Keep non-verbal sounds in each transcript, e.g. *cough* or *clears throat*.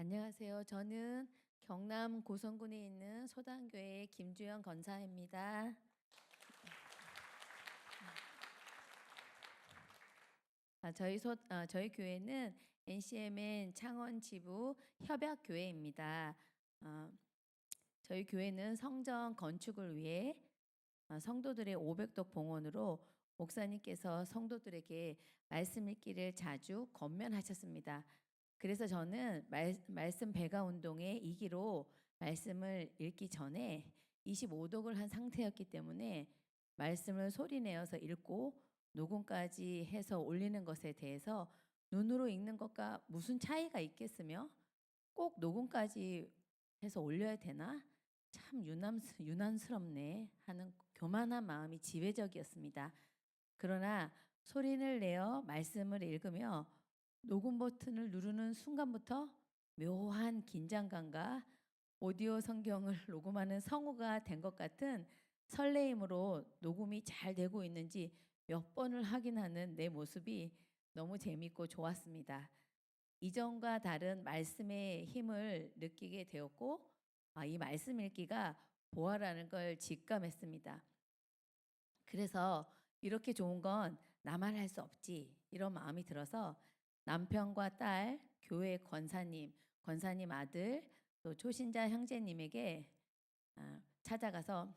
안녕하세요. 저는 경남 고성군에 있는 소단교회 김주영 권사입니다. 아, 저희 소, 아, 저희 교회는 NCMN 창원 지부 협약 교회입니다. 아, 저희 교회는 성전 건축을 위해 아, 성도들의 500독 봉헌으로 목사님께서 성도들에게 말씀 읽기를 자주 권면하셨습니다. 그래서 저는 말, 말씀 배가 운동의 이기로 말씀을 읽기 전에 25독을 한 상태였기 때문에 말씀을 소리내어서 읽고 녹음까지 해서 올리는 것에 대해서 눈으로 읽는 것과 무슨 차이가 있겠으며 꼭 녹음까지 해서 올려야 되나 참 유남, 유난스럽네 하는 교만한 마음이 지배적이었습니다. 그러나 소리를 내어 말씀을 읽으며 녹음 버튼을 누르는 순간부터 묘한 긴장감과 오디오 성경을 *laughs* 녹음하는 성우가 된 것 같은 설레임으로 녹음이 잘 되고 있는지 몇 번을 확인하는 내 모습이 너무 재밌고 좋았습니다. 이전과 다른 말씀의 힘을 느끼게 되었고 아, 이 말씀 읽기가 보아라는 걸 직감했습니다. 그래서 이렇게 좋은 건 나만 할 수 없지 이런 마음이 들어서 남편과 딸, 교회 권사님, 권사님 아들, 또 초신자 형제님에게 아, 찾아가서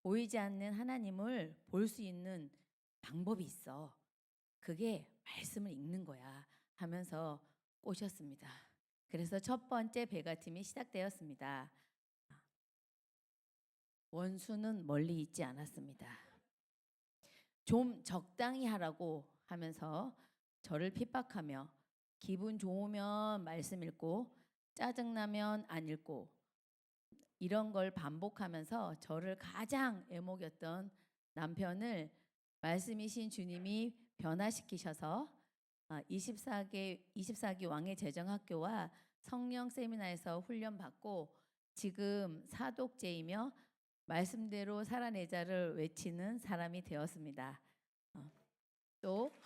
보이지 않는 하나님을 볼 수 있는 방법이 있어. 그게 말씀을 읽는 거야 하면서 꼬셨습니다. 그래서 첫 번째 배가팀이 시작되었습니다. 원수는 멀리 있지 않았습니다. 좀 적당히 하라고 하면서 저를 핍박하며 기분 좋으면 말씀 읽고 짜증나면 안 읽고 이런 걸 반복하면서 저를 가장 애먹였던 남편을 말씀이신 주님이 변화시키셔서 24개 24기 왕의 재정학교와 성령 세미나에서 훈련 받고 지금 사독제이며 말씀대로 살아내자를 외치는 사람이 되었습니다. 어, 또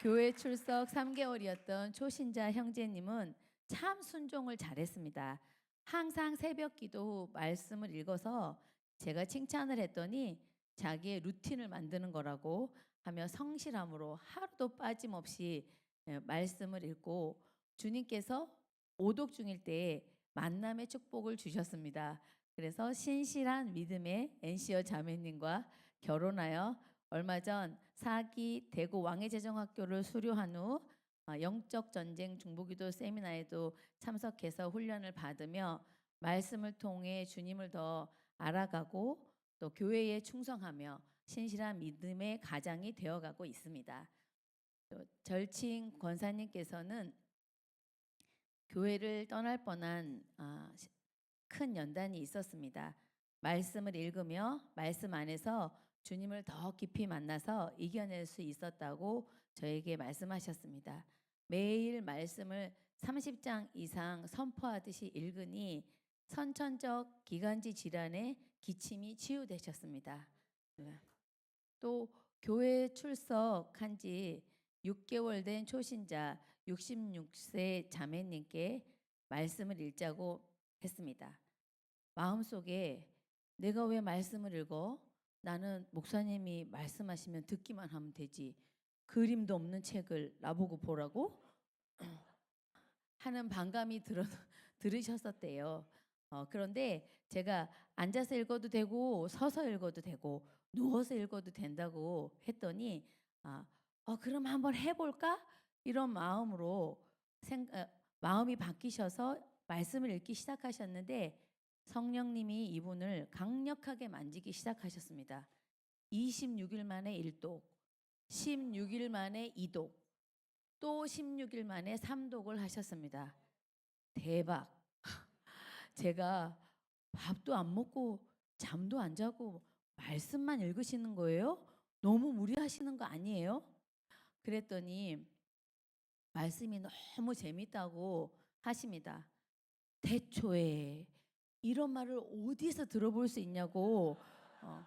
교회 출석 3개월이었던 초신자 형제님은 참 순종을 잘했습니다. 항상 새벽 기도 후 말씀을 읽어서 제가 칭찬을 했더니 자기의 루틴을 만드는 거라고 하며 성실함으로 하루도 빠짐없이 예, 말씀을 읽고 주님께서 오독 중일 때에 만남의 축복을 주셨습니다. 그래서 신실한 믿음의 NC어 자매님과 결혼하여 얼마 전 사기 대구 왕해재정학교를 수료한 후 어, 영적 전쟁 중보기도 세미나에도 참석해서 훈련을 받으며 말씀을 통해 주님을 더 알아가고 또 교회에 충성하며 신실한 믿음의 가장이 되어가고 있습니다. 또 절친 권사님께서는 교회를 떠날 뻔한 아, 큰 연단이 있었습니다. 말씀을 읽으며 말씀 안에서 주님을 더 깊이 만나서 이겨낼 수 있었다고 저에게 말씀하셨습니다. 매일 말씀을 30장 이상 선포하듯이 읽으니 선천적 기관지 질환에 기침이 치유되셨습니다. 네. 또 교회 출석한 지 6개월 된 초신자 66세 자매님께 말씀을 읽자고 했습니다. 마음속에 내가 왜 말씀을 읽어? 나는 목사님이 말씀하시면 듣기만 하면 되지. 그림도 없는 책을 나보고 보라고 *clears throat* 하는 반감이 들어, *laughs* 들으셨었대요. 어, 그런데 제가 앉아서 읽어도 되고 서서 읽어도 되고 누워서 읽어도 된다고 했더니 아, 어, 그럼 한번 해볼까? 이런 마음으로 생, 어, 마음이 바뀌셔서 말씀을 읽기 시작하셨는데 성령님이 이분을 강력하게 만지기 시작하셨습니다. 26일 만에 1독, 16일 만에 2독, 또 16일 만에 3독을 하셨습니다. 대박. *laughs* 제가 밥도 안 먹고 잠도 안 자고 말씀만 읽으시는 거예요? 너무 무리하시는 거 아니에요? 그랬더니 말씀이 너무 재밌다고 하십니다. 대초에 이런 말을 어디서 들어볼 수 있냐고 어,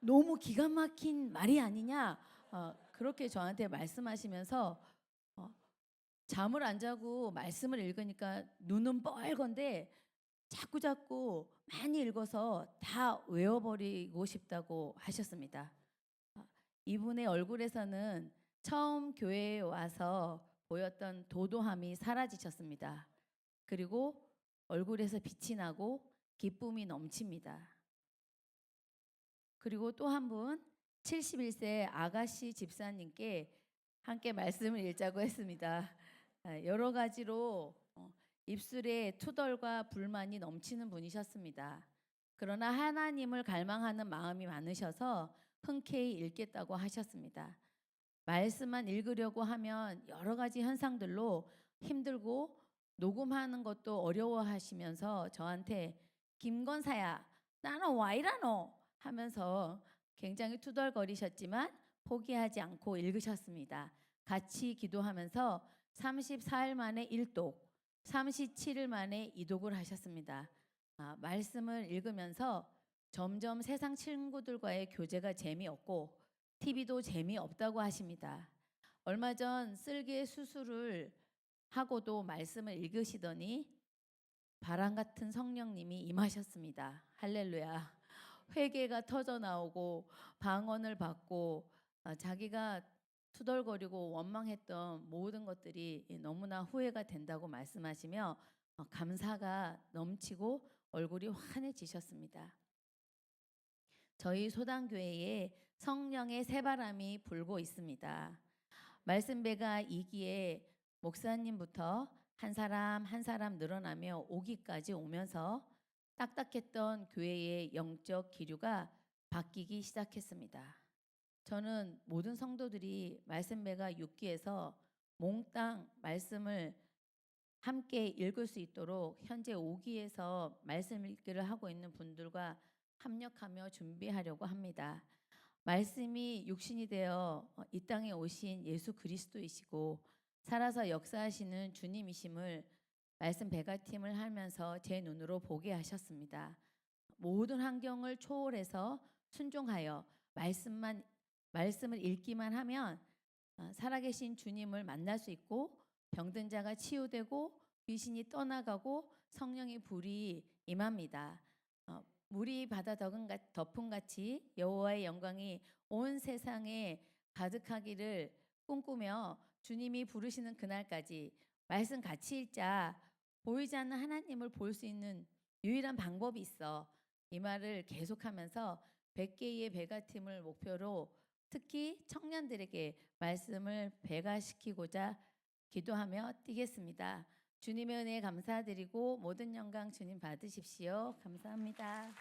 너무 기가 막힌 말이 아니냐 어, 그렇게 저한테 말씀하시면서 어, 잠을 안 자고 말씀을 읽으니까 눈은 뻘건데 자꾸 자꾸 많이 읽어서 다 외워버리고 싶다고 하셨습니다. 아, 이분의 얼굴에서는 처음 교회에 와서 보였던 도도함이 사라지셨습니다. 그리고 얼굴에서 빛이 나고 기쁨이 넘칩니다. 그리고 또 한 분 71세 아가씨 집사님께 함께 말씀을 읽자고 했습니다. 아, 여러 가지로 어, 입술에 투덜과 불만이 넘치는 분이셨습니다. 그러나 하나님을 갈망하는 마음이 많으셔서 흔쾌히 읽겠다고 하셨습니다. 말씀만 읽으려고 하면 여러 가지 현상들로 힘들고 녹음하는 것도 어려워하시면서 저한테 김건사야 나는 와이라노 하면서 굉장히 투덜거리셨지만 포기하지 않고 읽으셨습니다. 같이 기도하면서 34일 만에 1독, 37일 만에 2독을 하셨습니다. 아, 말씀을 읽으면서 점점 세상 친구들과의 교제가 재미없고 TV도 재미없다고 하십니다. 얼마 전 쓸개 수술을 하고도 말씀을 읽으시더니 바람 같은 성령님이 임하셨습니다. 할렐루야. 회개가 터져 나오고 방언을 받고 아, 자기가 투덜거리고 원망했던 모든 것들이 너무나 후회가 된다고 말씀하시며 어, 감사가 넘치고 얼굴이 환해지셨습니다. 저희 소당교회에 성령의 새바람이 불고 있습니다. 말씀배가 2기에 목사님부터 한 사람 한 사람 늘어나며 5기까지 오면서 딱딱했던 교회의 영적 기류가 바뀌기 시작했습니다. 저는 모든 성도들이 말씀 배가 6기에서 몽땅 말씀을 함께 읽을 수 있도록 현재 5기에서 말씀 읽기를 하고 있는 분들과 합력하며 준비하려고 합니다. 말씀이 육신이 되어 어, 이 땅에 오신 예수 그리스도이시고 살아서 역사하시는 주님이심을 말씀 배가팀을 하면서 제 눈으로 보게 하셨습니다. 모든 환경을 초월해서 순종하여 말씀만 말씀을 읽기만 하면 어, 살아계신 주님을 만날 수 있고 병든 자가 치유되고 귀신이 떠나가고 성령의 불이 임합니다. 어, 물이 바다 덮은 같이 여호와의 영광이 온 세상에 가득하기를 꿈꾸며 주님이 부르시는 그날까지 말씀 같이 읽자 보이지 않는 하나님을 볼 수 있는 유일한 방법이 있어 이 말을 계속하면서 100개의 배가팀을 목표로 특히 청년들에게 말씀을 배가시키고자 기도하며 뛰겠습니다. 주님의 은혜에 감사드리고 모든 영광 주님 받으십시오. 감사합니다.